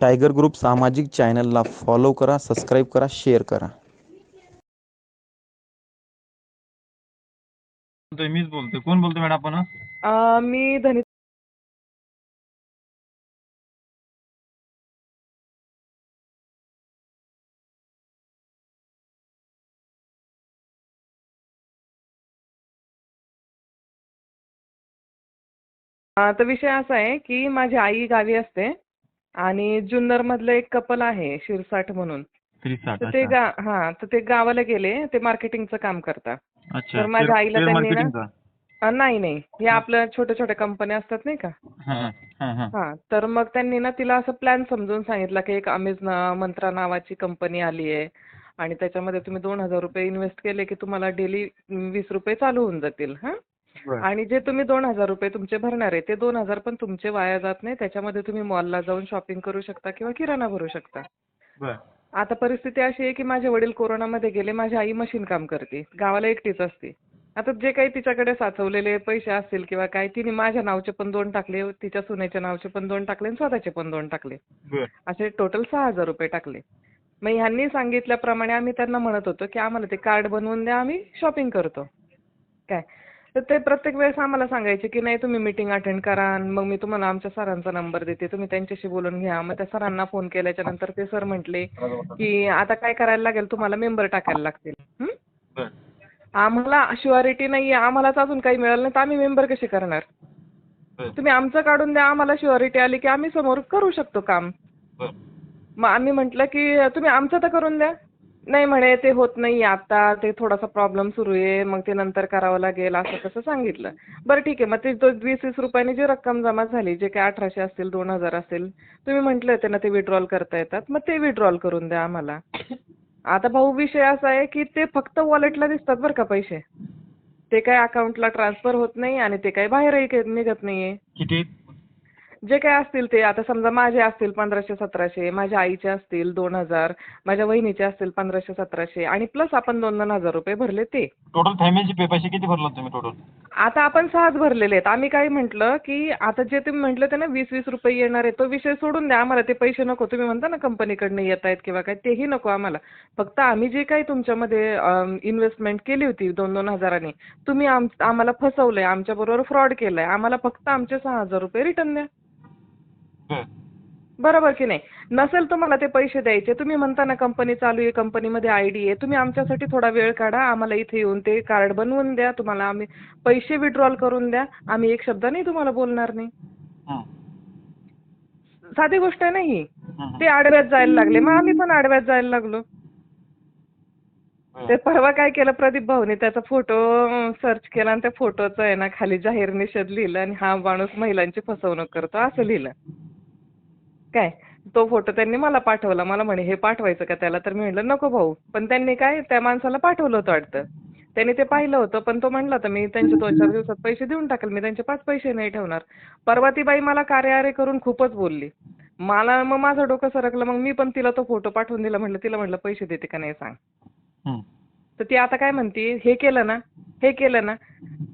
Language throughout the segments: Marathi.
टायगर ग्रुप सामाजिक चॅनलला फॉलो करा सबस्क्राईब करा शेअर करा. मीच बोलतोय. कोण बोलतोय मॅडम आपण अ, मी धनी अ, तर विषय असा आहे की माझी आई गावी असते. आणि जुन्नरमधलं एक कपल आहे शिरसाट म्हणून. तर ते गा हा तर ते गावाला गेले ते मार्केटिंगचं काम करतात. तर माझ्या आईला त्यांनी ना- नाही नाही. हे आपल्या छोट्या छोट्या कंपन्या असतात नाही का? हा हा हा हा. तर मग त्यांनी ना तिला असं प्लॅन समजून सांगितला की एक अमेज ना- मंत्रा नावाची कंपनी आली आहे. आणि त्याच्यामध्ये तुम्ही दोन हजार रुपये इन्व्हेस्ट केले की तुम्हाला डेली वीस रुपये चालू होऊन जातील हा. आणि जे तुम्ही दोन हजार रुपये तुमचे भरणार आहे ते दोन हजार पण तुमचे वाया जात नाही. त्याच्यामध्ये तुम्ही मॉलला जाऊन शॉपिंग करू शकता किंवा किराणा भरू शकता. आता परिस्थिती अशी आहे की माझे वडील कोरोनामध्ये गेले माझी आई मशीन काम करते गावाला एकटीच असते. आता जे काही तिच्याकडे साचवलेले पैसे असतील किंवा काय तिने माझ्या नावचे पण दोन टाकले तिच्या सुनेच्या नावचे पण दोन टाकले आणि स्वतःचे पण दोन टाकले. असे टोटल सहा हजार रुपये टाकले. मग ह्यांनी सांगितल्याप्रमाणे आम्ही त्यांना म्हणत होतो की आम्हाला ते कार्ड बनवून द्या आम्ही शॉपिंग करतो. काय? तर ते प्रत्येक वेळेस आम्हाला सांगायचे की नाही तुम्ही मीटिंग अटेंड करा मग मी तुम्हाला आमच्या सरांचा नंबर देते. तुम्ही त्यांच्याशी बोलून घ्या. मग त्या सरांना फोन केल्याच्यानंतर ते सर म्हटले की आता काय करायला लागेल? तुम्हाला मेंबर टाकायला लागतील. हं? आम्हाला शुअरिटी नाही आहे आम्हालाच अजून काही मिळालं नाही तर आम्ही मेंबर कसे करणार. तुम्ही आमचं काढून द्या. आम्हाला शुअरिटी आली की आम्ही समोर करू शकतो काम. मग आम्ही म्हटलं की तुम्ही आमचं तर करून द्या. नाही म्हणे ते होत नाही आता ते थोडासा प्रॉब्लेम सुरू आहे मग ते नंतर करावं लागेल असं तसं सांगितलं. बरं ठीक आहे मग ते तो वीस वीस रुपयाने जी रक्कम जमा झाली जे काय अठराशे असतील दोन हजार असेल तुम्ही म्हटलं होते ना ते विड्रॉल करता येतात मग ते विड्रॉल करून द्या आम्हाला. आता भाऊ विषय असा आहे की ते फक्त वॉलेटला दिसतात बरं का पैसे. ते काय अकाउंटला ट्रान्सफर होत नाही आणि ते काय बाहेरही निघत नाहीये. किती? जे काय असतील ते आता समजा माझे असतील पंधराशे सतराशे माझ्या आईचे असतील दोन हजार माझ्या वहिनीचे असतील पंधराशे सतराशे आणि प्लस आपण दोन दोन हजार रुपये भरले ते. टोटल फॅमिलीचे पे पैसे किती भरला तुम्ही टोटल आता आपण सहाच भरलेले आहेत. आम्ही काय म्हटलं की आता जे तुम्ही म्हटलं ते ना वीस वीस रुपये येणार आहे तो विषय सोडून द्या आम्हाला. ते पैसे नको. तुम्ही म्हणता ना कंपनीकडनं येत आहेत किंवा काय तेही नको आम्हाला. फक्त आम्ही जे काही तुमच्यामध्ये इन्व्हेस्टमेंट केली होती दोन दोन हजारांनी तुम्ही आम आम्हाला फसवलंय. आमच्याबरोबर फ्रॉड केलाय. आम्हाला फक्त आमचे सहा हजार रुपये रिटर्न द्या. बरोबर की नाही? नसेल तुम्हाला ते पैसे द्यायचे तुम्ही म्हणता ना कंपनी चालू आहे कंपनीमध्ये आय डी आहे तुम्ही आमच्यासाठी थोडा वेळ काढा आम्हाला इथे येऊन ते कार्ड बनवून द्या तुम्हाला आम्ही पैसे विड्रॉल करून द्या आम्ही एक शब्द नाही तुम्हाला बोलणार नाही. हं. साधी गोष्ट आहे नाही हं. ते आडव्यात जायला लागले मग आम्ही पण आडव्यात जायला लागलो. ते परवा काय केलं प्रदीप भाऊने त्याचा फोटो सर्च केला आणि त्या फोटोचं आहे ना खाली जाहीर निषेध लिहिलं आणि हा माणूस महिलांची फसवणूक करतो असं लिहिलं. काय? तो फोटो त्यांनी मला पाठवला. मला म्हणे हे पाठवायचं का त्याला? तर मी म्हटलं नको भाऊ. पण त्यांनी काय त्या माणसाला पाठवलं होतं वाटतं. त्यांनी ते पाहिलं होतं पण तो म्हणला होता मी त्यांचे दोन चार दिवसात पैसे देऊन टाकेल. मी त्यांचे पाच पैसे नाही ठेवणार. परवा ती बाई मला कार्यारे करून खूपच बोलली. मला मग माझं डोकं सरकलं. मग मी पण तिला तो फोटो पाठवून दिला. म्हटलं तिला म्हटलं पैसे देते का नाही सांग. तर ती आता काय म्हणते हे केलं ना हे केलं ना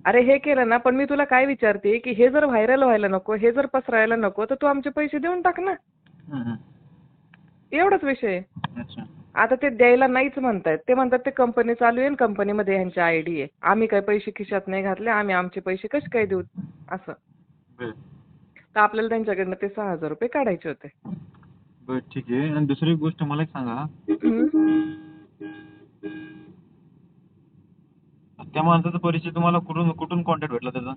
अरे हे केलं ना पण मी तुला काय विचारते की हे जर व्हायरल व्हायला नको हे जर पसरायला नको तर तू आमचे पैसे देऊन टाक ना. एवढाच विषय आहे. आता ते द्यायला नाहीच म्हणतायत. ते म्हणतात ते कंपनी चालू आहे कंपनीमध्ये ह्यांची आय डी आहे. आम्ही काय पैसे खिशात नाही घातले आम्ही आमचे पैसे कसे काय देऊ? असं. तर आपल्याला त्यांच्याकडनं ते सहा हजार रुपये काढायचे होते. ठीक आहे. आणि दुसरी गोष्ट मला एक सांगा. त्या माणसाचा परिचय तुम्हाला कुठून कुठून कॉन्टॅक्ट भेटला त्याचा?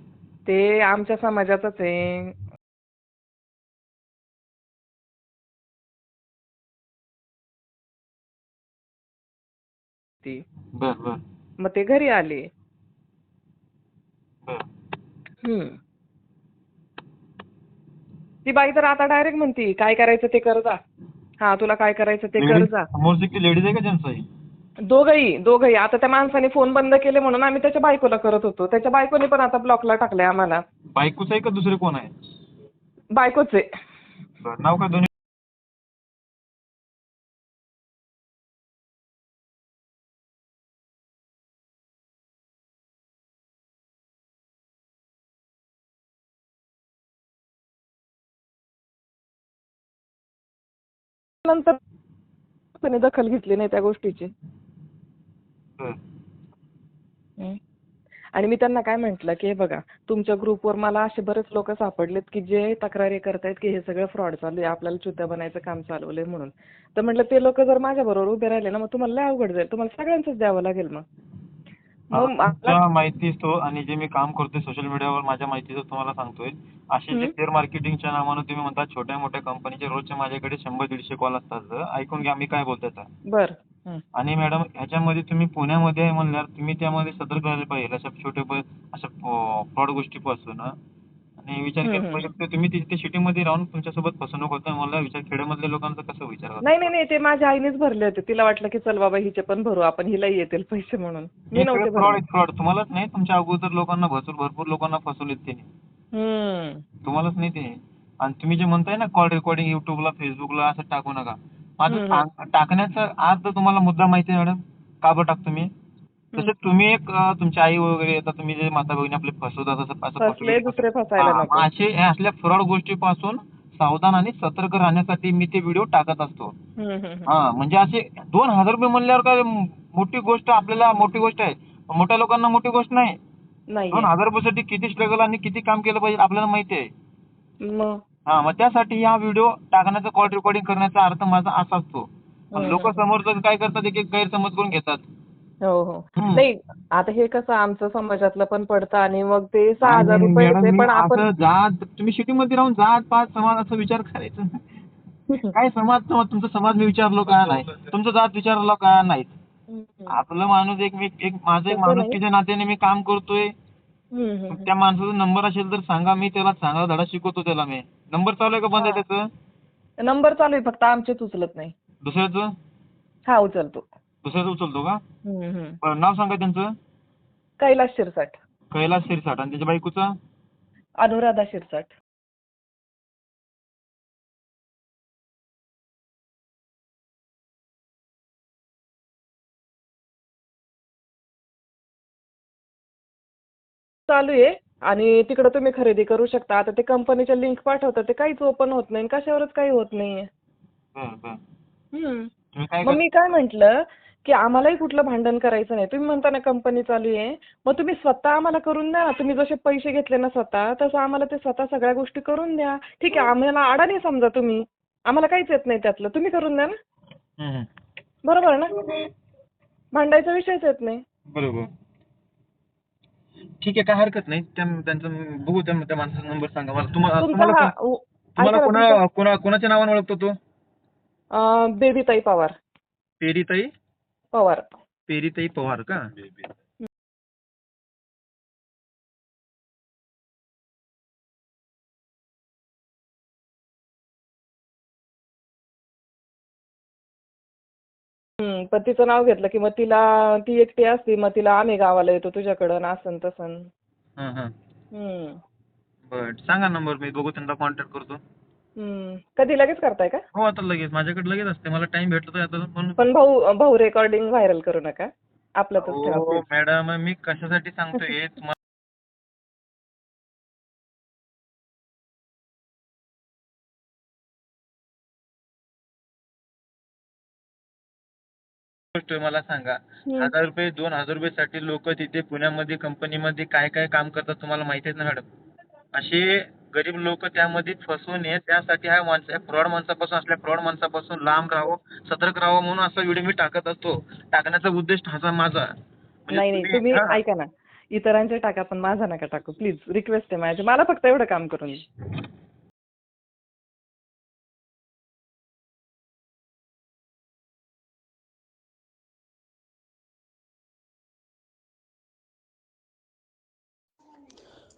ते आमच्या समाजाचंच आहे. ती. बरं बरं. मग ते घरी आले. बरं. हम्म. ती बाई तर आता डायरेक्ट म्हणती काय करायचं ते कर जा. हा तुला काय करायचं ते कर जा. समोरची लेडीज आहे का जेंट्स आहे दोघही दोघही. आता त्या माणसाने फोन बंद केले म्हणून आम्ही त्याच्या बायकोला करत होतो. त्याच्या बायकोने पण आता ब्लॉकला टाकलंय आम्हाला. बायकोच आहे का दुसरे कोण आहे? बायकोच आहे. बरं नाव काय दोन्ही? नंतर दखल घेतली नाही त्या गोष्टीची. आणि मी त्यांना काय म्हटलं की हे बघा तुमच्या ग्रुपवर मला असे बरेच लोक सापडलेत की जे तक्रारी करतायत की हे सगळं फ्रॉड चालू आहे आपल्याला चुद्या बनायचं काम चालवलंय म्हणून. तर म्हटलं ते लोक जर माझ्या बरोबर उभे राहिले ना मग तुम्हाला लय अवघड जाईल. तुम्हाला सगळ्यांचंच द्यावं लागेल मग. तुमच्या माहितीचं आणि जे मी काम करतोय सोशल मीडियावर माझ्या माहितीचं तुम्हाला सांगतोय. असे जे. शेअर मार्केटिंगच्या नावानं तुम्ही म्हणता छोट्या मोठ्या कंपनीचे रोजचे माझ्याकडे शंभर दीडशे कॉल असतात. ऐकून घ्या मी काय बोलतोय. बर. आणि मॅडम ह्याच्यामध्ये तुम्ही पुण्यामध्ये आहे म्हणल्यावर तुम्ही त्यामध्ये सतर्क राहायला पाहिजे. अशा छोटे प- अशा फ्रॉड गोष्टीपासून हं. आणि विचार हं, केला. पाहिजे तुम्ही तिथे सिटीमध्ये राहून तुमच्यासोबत फसवणूक होत मला विचार खेड्यामधल्या लोकांचा कसं विचार करता? नाही नाही नाही ते माझ्या आईनेच भरले होते. तिला वाटलं की चल बाबा हिचे पण भरू आपण हिलाही येतील पैसे म्हणून. मी नव्हते फ्रॉड भरले. फ्रॉड तुम्हालाच नाही तुमच्या अगोदर लोकांना भरपूर भरपूर लोकांना फसवलेत त्यांनी हम्म. तुम्हालाच नाही ते आणि तुम्ही जे म्हणताय ना कॉल रेकॉर्डिंग युट्यूबला फेसबुकला असं टाकू नका. टाक- टाकण्याचा आज तर तुम्हाला मुद्दा माहिती आहे मॅडम. का बरं टाकतो मी? तसं तुम्ही एक अं, तुमची आई वगैरे आता तुम्ही जे माता भगिनी आपले फसवतात असं हा, हे असल्या फ्रॉड गोष्टीपासून सावधान आणि सतर्क राहण्यासाठी मी ते व्हिडिओ टाकत असतो. हा म्हणजे असे दोन हजार रुपये म्हणल्यावर काय मोठी गोष्ट आपल्याला मोठी गोष्ट आहे. मोठ्या लोकांना मोठी गोष्ट नाही. दोन हजार रुपयासाठी किती स्ट्रगल आणि किती काम केलं पाहिजे आपल्याला माहिती आहे. हा मग त्यासाठी हा व्हिडिओ टाकण्याचा कॉल रेकॉर्डिंग करण्याचा अर्थ माझा असा असतो. लोक समोर काय करतात एक एक गैरसमज करून घेतात. हो हो. नाही आता हे कसं आमचं समाजातलं पण पडतं आणि मग ते सहा हजार रुपये पण आपण जात तुम्ही सिटीमध्ये राहून जात पाच समाज असं विचार करायचं. काय समाज समाज तुमचा समाज मी विचारलो काय नाही? तुमचा जात विचारलो काय नाही? आपलं माणूस एक एक माझं एक माणूस. किती नात्याने मी काम करतोय. त्या माणसाचा नंबर असेल तर सांगा मी त्याला चांगला धडा शिकवतो त्याला मी. नंबर चालू आहे का बंद आहे त्याचं? नंबर चालू आहे फक्त आमचेच उचलत नाही. दुसऱ्याचं? हा उचलतो. दुसऱ्याचं उचलतो का? हम्म, हम्म. बरं, नाव सांगा त्यांचं. कैलास शिरसाट. कैलास शिरसाट. आणि त्याच्या बायकोचा? अनुराधा शिरसाट. चालू आहे. आणि तिकडे तुम्ही खरेदी करू शकता. आता ते कंपनीच्या लिंक पाठवतात ते काहीच ओपन होत नाही कशावरच काही होत नाहीये मग मी काय म्हंटल की आम्हालाही कुठलं भांडण करायचं नाही. तुम्ही म्हणता ना कंपनी चालू आहे. मग तुम्ही स्वतः आम्हाला करून द्या ना. तुम्ही जसे पैसे घेतले ना स्वतः तसं आम्हाला ते स्वतः सगळ्या गोष्टी करून द्या. ठीक आहे आम्हाला अडाणी समजा तुम्ही. आम्हाला काहीच येत नाही त्यातलं. तुम्ही करून द्या ना. बरोबर ना? भांडायचा विषयच येत नाही. बरोबर. ठीक आहे काय हरकत नाही. त्या- त्यांचं बघू त्या त्या माणसाचा नंबर सांगा. मला तुम्हाला तुम्हाला तुम्हाला कोणा कोणा कोणाच्या नावाने ओळखतो तो? बेबीताई पवार. पेरीताई? पवार. पेरीताई पवार का? हम्म, पण तिचं नाव घेतलं की मग तिला ती एकटी असती मग तिला आम्ही गावाला येतो तुझ्याकडं असन तसन हम्म. बर सांगा नंबर मी बघू त्यांना कॉन्टॅक्ट करतो. हम्म. कधी लगेच करताय का? हो आता लगेच. माझ्याकडे लगेच असते. मला टाइम भेटतो आता पण भाऊ भाऊ रेकॉर्डिंग व्हायरल करू नका. please. मॅडम मी कशासाठी सांगतोय? गोष्ट मला सांगा. हजार रुपये दोन हजार रुपये साठी लोक तिथे पुण्यामध्ये कंपनीमध्ये काय काय काम करतात तुम्हाला माहिती आहे ना मॅडम? असे गरीब लोक त्यामध्ये फसवू नये. त्यासाठी हा माणसा फ्रॉड माणसापासून असल्या फ्रॉड माणसापासून लांब राहावं सतर्क राहावं म्हणून असा व्हिडिओ मी टाकत असतो. टाकण्याचा उद्देश हा माझा. म्हणजे नाही नाही तुम्ही. ऐका ना. इतरांचे टाका पण माझा नका टाकू. प्लीज रिक्वेस्ट आहे माझी मला फक्त एवढं काम करून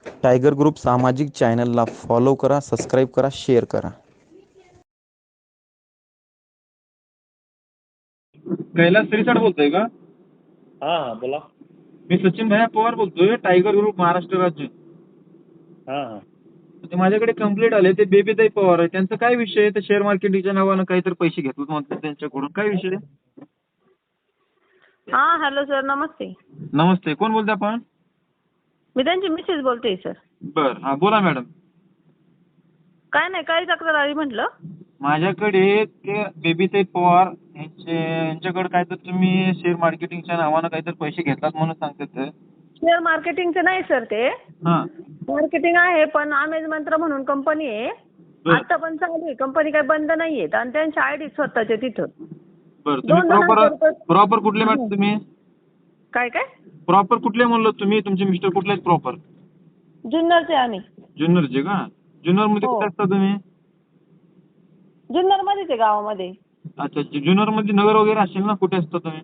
टायगर ग्रुप सामाजिक चॅनलला फॉलो करा सबस्क्राईब करा शेअर करा. कैलास श्रीसाड बोलतोय का? हा हा बोला. मी सचिन भैया पवार बोलतोय टायगर ग्रुप महाराष्ट्र राज्य. हा हा. ते माझ्याकडे कंप्लीट आले ते बेबीताई पवार आहे त्यांचा काय विषय आहे? ते शेअर मार्केटिंगच्या नावानं काहीतरी पैसे घेतलेत म्हणतात त्यांच्याकडून. काय विषय आहे? हा हॅलो सर नमस्ते. नमस्ते. कोण बोलते आपण? मी त्यांची मिसेस बोलते सर बर. हा बोला मॅडम काय नाही काही तक्रार आली म्हटलं? माझ्याकडे ते बेबीताई पवार यांचे यांच्याकडे काय तर तुम्ही शेअर मार्केटिंगच्या नावानं काहीतरी पैसे घेतलात म्हणून सांगतात शेअर मार्केटिंगचं नाही सर ते. हां. मार्केटिंग आहे पण आमेज मंत्र म्हणून कंपनी आहे. बरं. आता पण चालू आहे. कंपनी काही बंद नाही आहेत. आणि त्यांचे आय डी स्वतःचे तिथं. बरं तुम्ही दोन प्रॉपर प्रॉपर कुठले मॅडम तुम्ही? काय काय? प्रॉपर कुठले म्हणलो तुम्ही? तुमचे मिस्टर कुठले आहेत प्रॉपर जुन्नरचे आम्ही. जुन्नरचे का? जुन्नरमध्ये हो. कुठे असता तुम्ही? जुन्नरमध्येच आहे गावामध्ये. अच्छा जुन्नरमध्ये नगर वगैरे असेल ना? कुठे असता तुम्ही?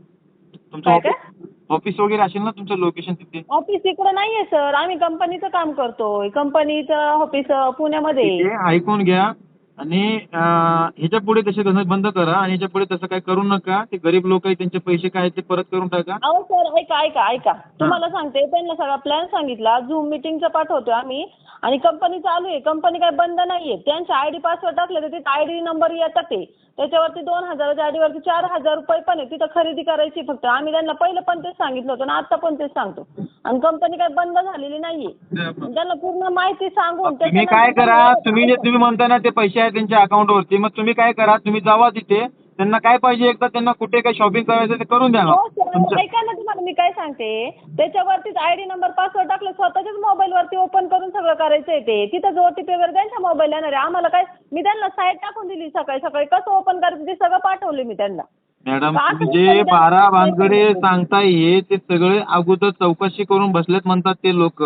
तुमचं काय काय? ऑफिस ऑफिस वगैरे असेल ना तुमचं लोकेशन तिथे? ऑफिस इकडं नाही आहे सर आम्ही कंपनीचं काम करतोय. कंपनीचं ऑफिस पुण्यामध्ये आहे, ऐकून घ्या. आणि ह्याच्या पुढे तसे धंदे बंद करा आणि ह्याच्या पुढे तसं काय करू नका. ते गरीब लोक आहेत त्यांचे पैसे काय आहेत ते परत करून टाका. अहो सर ऐका ऐका ऐका. तुम्हाला सांगते त्यांना सगळा प्लॅन सांगितला. झूम मिटिंगचं पाठवतो आम्ही. आणि कंपनी चालू आहे. कंपनी काय बंद नाहीये. त्यांचे आय डी पासवर्ड टाकले तर तिथे आय डी नंबर येतात ते. त्याच्यावरती दोन हजाराच्या आय डीवरती चार हजार रुपये पण आहे. तिथं खरेदी करायची फक्त. आम्ही त्यांना पहिलं पण तेच सांगितलं होतं आणि आता पण तेच सांगतो. आणि कंपनी काय बंद झालेली नाहीये. त्यांना पूर्ण माहिती सांगून तुम्ही काय करा? तुम्ही जे तुम्ही म्हणता ना ते पैसे आहेत त्यांच्या अकाउंटवरती मग तुम्ही काय करा तुम्ही जावा तिथे. त्यांना काय पाहिजे एकदा त्यांना कुठे काय शॉपिंग करायचं ते करून द्या ना. हो सर तुमचं ऐका ना तुम्हाला मी काय सांगते. त्याच्यावरतीच आय डी नंबर पासवर्ड टाकलं स्वतःच्याच मोबाईलवरती ओपन करून सगळं करायचं आहे ते. तिथंच ओ टी पी वगैरे त्यांच्या मोबाईल येणार आहे. आम्हाला काय मी त्यांना साईट टाकून दिली सकाळी सकाळी. कसं ओपन करायचं ते सगळं पाठवले मी त्यांना. मॅडम का तुम्ही तुम्ही जे त्यांना- बारा भानगडे सांगताय हे ते सगळे अगोदर चौकशी करून बसलेत म्हणतात ते लोक.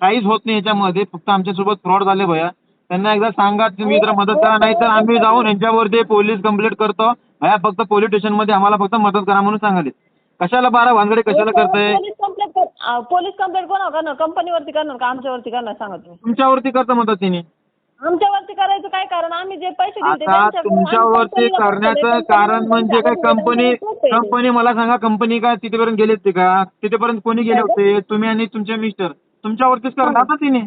काहीच होत नाही याच्यामध्ये. फक्त आमच्यासोबत फ्रॉड झाले भया. त्यांना एकदा सांगा तुम्ही जर मदत करा. नाही तर आम्ही जाऊन यांच्यावरती पोलीस कंप्लेंट करतो. भया फक्त पोलीस स्टेशनमध्ये आम्हाला फक्त मदत करा म्हणून सांगाले. कशाला बारा भानगडे कशाला करताय? पोलीस कंप्लेंट कर अं, पोलीस कंप्लेंट कोणावर करणार कंपनीवरती करणार? का आमच्यावरती करणार? सांगा तुम्ही. तुमच्यावरती करता म्हणतात तिने आमच्यावरती करायचं काय कारण? आम्ही जे पैसे दिले आता तुमच्यावरती करण्याचं कारण म्हणजे काय? कंपनी कंपनी मला सांगा कंपनी काय तिथेपर्यंत गेलेत ते का? तिथेपर्यंत कोणी गेले होते? तुम्ही आणि तुमचे मिस्टर. तुमच्यावरतीच करणार ना तिने?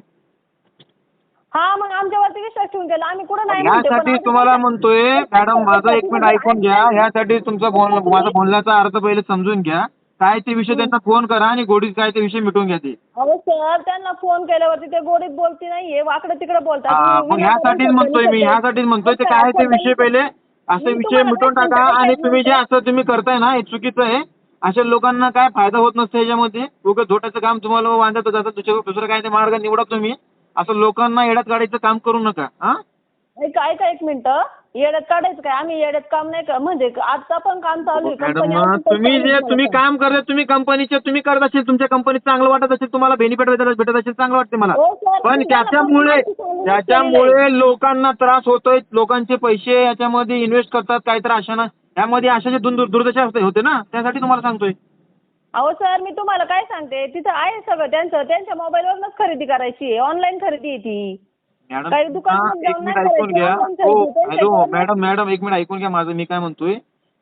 हा मग आमच्यावरती विश्वास ठेवून गेला आम्ही कुठं नाही पण यासाठी आम्ही- तुम्हाला म्हणतोय मॅडम माझं एक मिनिट ऐकून घ्या. ह्यासाठी तुमचा बोल माझा बोलण्याचा अर्थ पहिले समजून घ्या. काय ते विषय त्यांना फोन करा आणि गोडीत काय ते विषय मिटवून घ्या ते. अहो सर त्यांना फोन केल्यावरती ते गोडीत बोलती नाहीये वाकडं तिकडे बोलतात. हा, मी- मग मी ह्यासाठीच आता म्हणतोय मी. ह्यासाठीच म्हणतोय ते काय ते विषय. पहिले? असे मी विषय तुम्हाला मिटवून काय टाका आणि तुम्ही जे असं तुम्ही करताय ना हे चुकीचं आहे. अशा लोकांना काय फायदा होत नसतं ह्याच्यामध्ये? उगाच झोटाचं काम तुम्हाला वांधत जातं दुसरं दुसरं काय ते मार्ग निवडा तुम्ही. असं लोकांना येड्यात काढायचं काम करू नका हा? ऐका ऐका एक मिनिटं. येड्यात काढायचं काय? आम्ही येड्यात काम नाही का म्हणजे आता पण काम चालू आहे. मॅडम मग तुम्ही जे तुम्ही. काम करता तुम्ही कंपनीचे तुम्ही करत असेल तुमच्या कंपनीत चांगलं वाटत असेल तुम्हाला बेनिफिट भेटत भेटत असेल चांगलं वाटते मला. हो, sir. पण तुम्ही त्याच्यामुळे माहिती त्याच्यामुळे लोकांना त्रास होतोय लोकांचे पैसे याच्यामध्ये इन्व्हेस्ट करतात काहीतरी अशानं. यामध्ये अशाचे दुर दुर- दुर्दशा होते- होते ना? त्यासाठी तुम्हाला सांगतोय. अहो सर मी तुम्हाला काय सांगते? तिथं आहे सगळं त्यांचं. त्यांच्या मोबाईलवरूनच खरेदी करायची आहे. ऑनलाईन खरेदी आहे ती. मॅडम काही दुकानात हा, जाऊन एक नाही मिनिट ऐकून करायचं, घ्या. Online हो खरेदी. हॅलो मॅडम मॅडम एक मिनिट ऐकून घ्या माझं. मी काय म्हणतोय?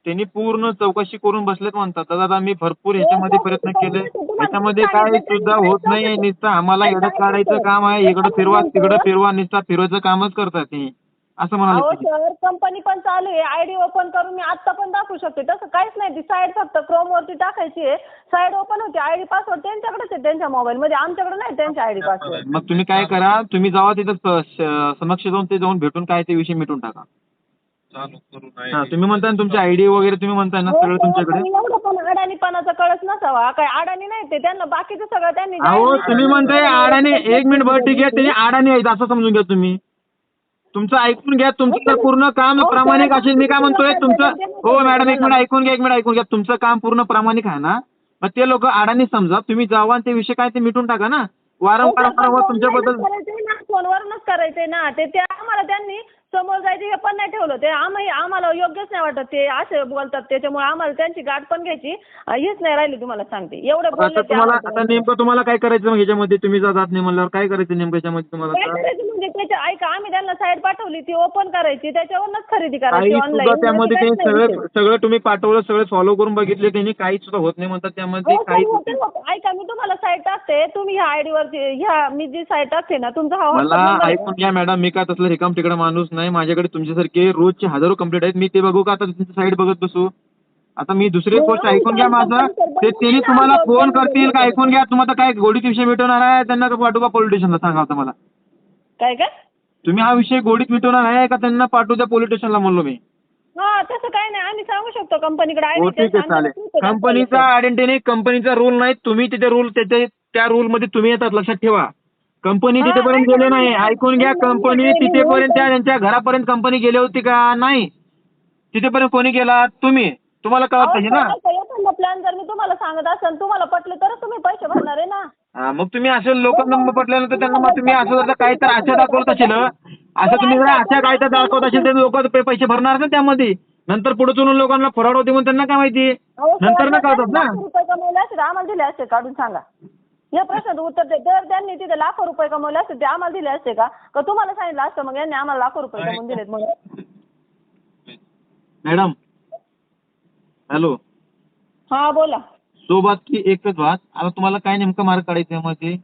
त्यांनी पूर्ण चौकशी करून बसलेत म्हणतात. तर दादा मी भरपूर ह्याच्यामध्ये हो, प्रयत्न चौकशी केले. ह्याच्यामध्ये काय सुद्धा होत नाही नुसतं आम्हाला काय काढायचं? काम आहे. इकडं फिरवा? तिकडं फिरवा नुसता फिरवायचं कामच करतात ते. असं अहो म्हणाले. सर कंपनी पण चालू आहे. आयडी ओपन करून मी आता पण दाखवू शकते. तसं काहीच नाही. ती साईड फक्त क्रोम वरती टाकायची आहे. साईड ओपन होती. आयडी पासवर्ड त्यांच्याकडेच आहे त्यांच्या मोबाईल मध्ये. आमच्याकडे नाही त्यांच्या आयडी पासवर्ड मग तुम्ही काय करा? तुम्ही जावा तिथं स- स- समक्ष जाऊन ते जाऊन भेटून काय ते विषय मिटून टाका. हा तुम्ही म्हणताय ना तुमची आयडी वगैरे तुम्ही म्हणताय ना सगळं तुमच्याकडे? एवढं पण अडाणीपणाचा कळच नसावा. काय अडाणी नाही ते. त्यांना बाकीचं सगळं त्यांनी अहो तुम्ही म्हणताय अडाणी एक मिनिट बरं ठीक आहे त्यांनी अडाणी आहेत असं समजून घ्या तुम्ही. तुमचं ऐकून घ्या तुमचं जर पूर्ण काम प्रामाणिक असेल मी काय म्हणतोय तुमचं हो मॅडम एक मिनिट ऐकून घ्या एक मिनिट ऐकून घ्या. तुमचं काम पूर्ण प्रामाणिक आहे ना? मग ते लोक अडाणी समजा तुम्ही जावा ते विषय काय ते मिटून टाका ना. वारंवार वारंवार तुमच्याबद्दल फोनवरूनच करायचंय ना. ते ते आम्हाला त्यांनी समोर जायचं हे पण नाही ठेवलं. ते आम्ही आम्हाला योग्यच नाही वाटत. ते असे बोलतात त्याच्यामुळे आम्हाला त्यांची गाठ पण घ्यायची हेच नाही राहिली तुम्हाला सांगते. एवढं आता बोलले ते तुम्हाला. आता नेमकं तुम्हाला काय करायचं मग ह्याच्यामध्ये तुम्ही जात नाही म्हणल्यावर काय करायचं नेमकं ह्याच्यामध्ये तुम्हाला? म्हणजे त्याच्या ऐका आम्ही त्यांना साईड पाठवली ती ओपन करायची त्याच्यावरूनच खरेदी काही करायची सुद्धा ऑनलाईन त्यामध्ये ते सगळं सगळं तुम्ही पाठवलं सगळं फॉलो करून बघितले त्यांनी काहीच सुद्धा होत नाही म्हणतात त्यामध्ये हो, काही होते, होते. ऐका मी तुम्हाला साईट टाकते. तुम्ही ह्या आयडी वरती ह्या मी जी साईट टाकते ना तुमचा हा मला WhatsApp number आहे. ऐकून घ्या मॅडम मी काय तसलं रिकाम तिकडे माणूस नाही. माझ्याकडे तुमच्यासारखे रोजचे हजारो कंप्लीट आहेत. मी ते बघू का? आता तुमची साईड बघत बसू. आता मी दुसरी हो, गोष्ट ऐकून घ्या माझं. ते त्यांनी तुम्हाला फोन करतील का? ऐकून घ्या. तुम्हाला काय गोडीत विषय मिटवणार आहे? त्यांना का पाठवू का पोलिटिशियनला सांगा आता मला? काय काय तुम्ही हा विषय गोडीत मिटवणार आहे का? त्यांना पाठवू द्या पोलीस स्टेशनला म्हणलो मी. हा तसं काय नाही. आम्ही सांगू शकतो कंपनीकडे हो ठीक आहे चालेल. कंपनीचा आयडेंटिटी कंपनीचा रूल नाही तुम्ही तिथे रूल त्याच्या त्या रूल मध्ये तुम्ही येतात लक्षात ठेवा. कंपनी तिथेपर्यंत नाही, गेले नाही, नाही. नाही. ऐकून घ्या नाही, कंपनी नाही, नाही, तिथेपर्यंत त्या नाही. त्यांच्या घरापर्यंत कंपनी गेली होती का? नाही. तिथेपर्यंत कोणी गेला? तुम्ही. तुम्हाला कळत पाहिजे ना? प्लॅन जर मी तुम्हाला सांगत असेल तुम्हाला पटले तरच तुम्ही पैसे भरणार आहे ना. मग तुम्ही असं लोकांना पटल्यानंतर त्यांना मग तुम्ही असं जर काही तर आशा दाखवत असेल असं तुम्ही जर आशा काय तर दाखवत असेल तर लोक पैसे भरणार ना त्यामध्ये. नंतर पुढे चलून लोकांना फराड होते म्हणून त्यांना काय माहिती? नंतर ना सर, कळतात ना. रुपये कमवले असते तर आम्हाला दिले असते काढून सांगा. या प्रश्नाचं उत्तर दे. जर त्यांनी तिथे लाखो रुपये कमवले असते ते आम्हाला दिले असते का? का तुम्हाला सांगितलं असतं मग यांनी आम्हाला लाखो रुपये कमवून दिलेत म्हणून? Madam hello. हा बोला. सोबत की एकच बात. आता तुम्हाला काय नेमकं मार्क काढायचं यामध्ये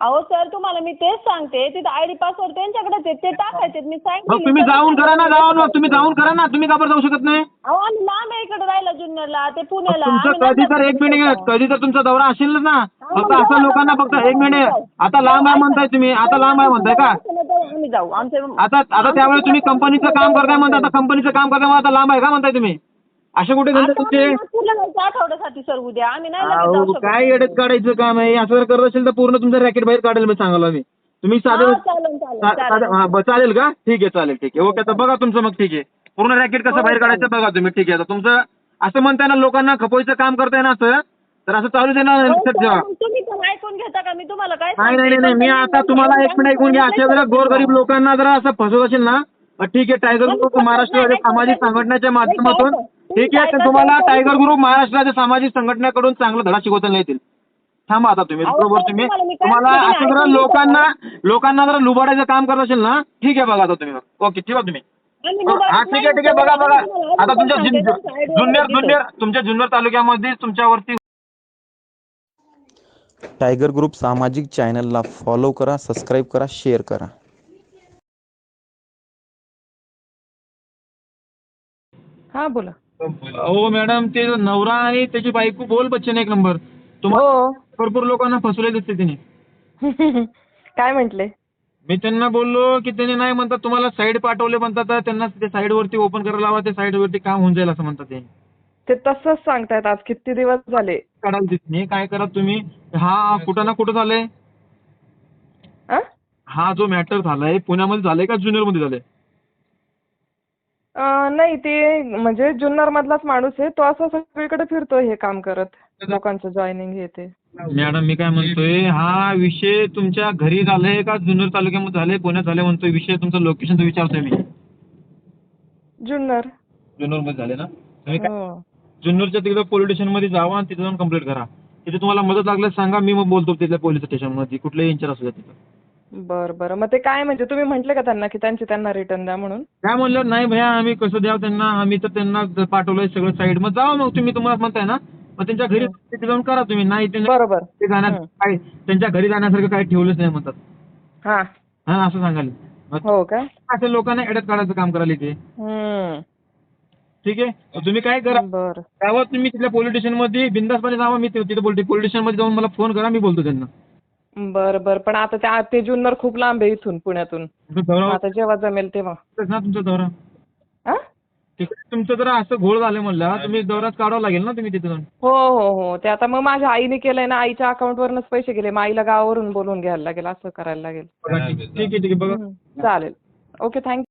अहो सर तुम्हाला मी तेच सांगते. तिथे आयडी पासवर्ड त्यांच्याकडेच आहे. ते टाकायचे मी मग सांगितलं तुम्ही जाऊन करा ना मग तुम्ही जाऊन करा ना. तुम्ही का बरं जाऊ शकत नाही? अहो आम्ही लांब आहे इकडे राहिला जुन्नरला. ते मग पुण्याला. तुमचं आम्ही कधी तर एक मिनिट. कधी तर तुमचा दौरा असेल ना. मग फक्त असं लोकांना फक्त एक मिनिट जाऊ. आता लांब आहे. म्हणताय तुम्ही. आता लांब आहे म्हणताय का? आम्ही जाऊ. आमचे आता आता त्यावेळेस तुम्ही कंपनीचं काम करताय म्हणता आता कंपनीचं काम करताय म्हणता आता लांब आहे का म्हणताय तुम्ही? असे कुठे आता तुमचे? आम्ही नागपूरला जायचं आठवड्यासाठी सर उद्या. आम्ही नाही लगेच जाऊ अहो, शकत. काय येडत काढायचं काम आहे? असं जर करत असेल तर पूर्ण तुमचं रॅकेट बाहेर काढेल मी सांगायला मी. तुम्ही साधं हा, चालेल, चालेल, सा- चालेल. साधं- हा, ब- चालेल का? ठीक आहे चालेल ठीक आहे. ओके तर बघा तुमचं मग ठीक आहे. पूर्ण रॅकेट कसं हो, बाहेर. काढायचं बघा तुम्ही. ठीक आहे आता तुमचं असं म्हणताय ना लोकांना खपवायचं काम करताय ना असं तर असं चालू दे ना अहो, लक्षात सर, ठेवा. मग तुम्ही पण ऐकून घेता का? मी तुम्हाला काय नाही नाही? नाही मी आता तुम्हाला एक मिनिट ऐकून घ्या. अशा वेळेला गोरगरीब लोकांना जर असं फसवत असेल ना मग ठीक आहे टायगर ग्रुप महाराष्ट्र सामाजिक संघटनेच्या माध्यमातून ठीक आहे तर तुम्हाला टायगर ग्रुप महाराष्ट्र राज्य सामाजिक संघटनेकडून चांगला धडा शिकवता येतील. थांबा आता तुम्ही बरोबर तुम्ही तुम्हाला असं जरा लोकांना? लोकांना जरा लुबाडायचं काम करत असेल ना ठीक आहे बघा आता तुम्ही. ओके ठेवा तुम्ही. हा ठीक आहे ठीक आहे बघा बघा. आता तुमच्या जुन्नर जुन्नर तुमच्या जुन्नर तालुक्यामध्ये तुमच्यावरती टायगर ग्रुप सामाजिक चॅनलला फॉलो करा सबस्क्राईब करा शेअर करा. हा बोला. हो मॅडम ते नवरा आणि त्याची बायको बोल बच्चन एक नंबर. तुम्हाला हो. भरपूर लोकांना फसवले दिसते तिने. काय म्हंटले? मी त्यांना बोललो की त्यांनी नाही म्हणतात तुम्हाला साईड पाठवले म्हणतात तर त्यांना ते साईड वरती ओपन करायला लावा ते साईड वरती काम होऊन जाईल असं म्हणतात ते. ते तसंच सांगतायत आज. किती दिवस झाले? काढायला देत नाही. काय करा तुम्ही? हा कुठं ना कुठं झालंय? आ? हा जो मॅटर झालाय पुण्यामध्ये झालाय का जुन्नरमध्ये झालाय? नाही ते म्हणजे जुन्नर मधलाच माणूस आहे तो असं सगळीकडे फिरतोय हे काम करत लोकांचं जॉईनिंग हे ते. मॅडम मी काय म्हणतोय हा विषय तुमच्या घरी झालाय का जुन्नर तालुक्यामध्ये झालाय पुण्यात झालाय म्हणतोय विषय तुमचं लोकेशन विचारतोय मी. जुन्नर. जुन्नरमध्ये झाले ना? तुम्ही काय हो. जुन्नरच्या तिकडे पोलीस स्टेशनमध्ये जावा आणि तिथे जाऊन कंप्लेंट करा. तिथे तुम्हाला मदत लागल्यास सांगा मी मग बोलतो तिथल्या पोलीस स्टेशनमध्ये कुठलेही इंचर असू द्या तिथं. बर बर. मग ते काय म्हणजे तुम्ही म्हंटले का त्यांना की त्यांचे त्यांना रिटर्न द्या म्हणून? काय म्हणलं? नाही भैया आम्ही कसं द्यावं त्यांना? आम्ही तर त्यांना पाठवलंय सगळं साईड मग जावा मग तुम्ही तुम्हाला म्हणताय ना? मग त्यांच्या घरी तिथे जाऊन करा तुम्ही. नाही त्यांना बरोबर. ते जाण्यात हं. काय त्यांच्या घरी जाण्यासारखं काही ठेवलंच नाही म्हणतात. हा. हा असं सांगाल. मग हो का? असं लोकांना एडत काढायचं काम करायला ते हम्म. ठीक आहे? तुम्ही काय करा? बर. त्यावर तुम्ही तिथल्या पोलीस स्टेशनमध्ये बिंदासपणे जावा. मी तिथे बोलते पोलीस स्टेशनमध्ये जाऊन मला फोन करा. मी बोलतो त्यांना. बर बर. पण आता त्या ते जुन्नर खूप लांब आहे इथून पुण्यातून. तुमचा दौरा आता जेव्हा जमेल तेव्हा. होतोच ना तुमचा दौरा. आ? तिकडे तुमचं जर असं घोळ झालं म्हणलं. तुम्ही दौरात काढावं लागेल ना तुम्ही तिथे जाऊन हो हो हो. ते आता मग माझ्या आईने केलंय ना आईच्या अकाउंटवरनच पैसे गेले. मग आईला गावावरून बोलवून घ्यायला लागेल असं करायला लागेल. बघा, ठीक ठीक आहे ठीक आहे. बघा. चालेल. Okay thank you